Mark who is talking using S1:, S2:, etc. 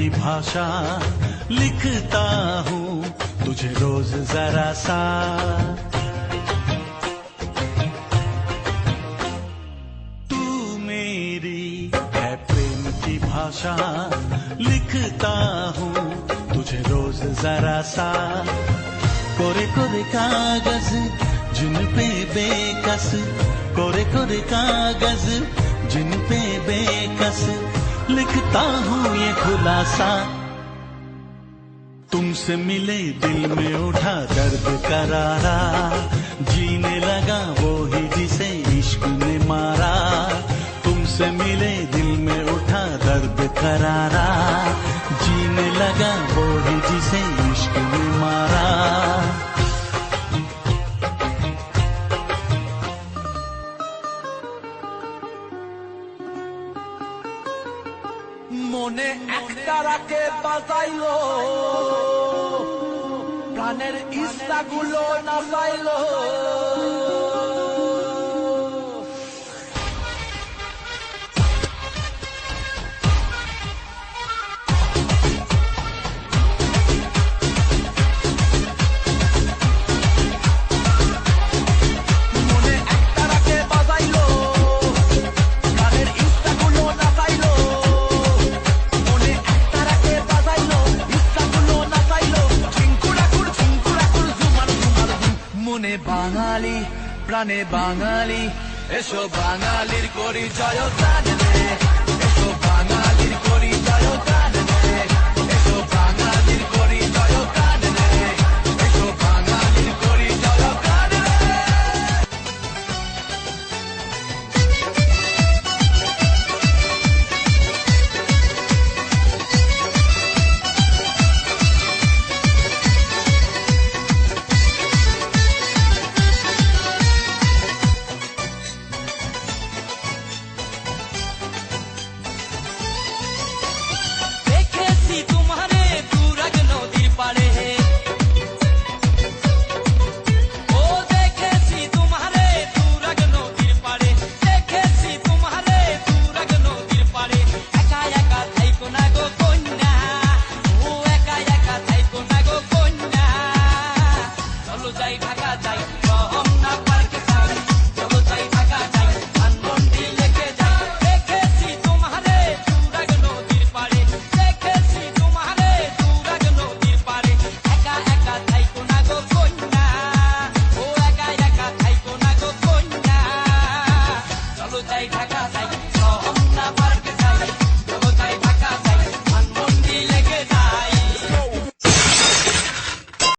S1: की भाषा लिखता हूँ, तुझे रोज जरा सा। तू मेरी है प्रेम की भाषा लिखता हूँ, तुझे रोज जरा सा। कोरे कोरे कागज़, जिन पे बेकस, कोरे कोरे कागज़, जिन पे बेकस। लिखता हूँ ये खुलासा। तुमसे मिले दिल में उठा दर्द करारा। जीने लगा वो ही जिसे इश्क ने मारा। तुमसे मिले दिल में उठा दर्द करारा।
S2: মনে একটা একতারাকে বাজাইল। প্রাণের ইচ্ছাগুলো নাচাইলো। বাঙালি প্রাণে বাঙালি এসো বাঙালির করি জয় 在大家在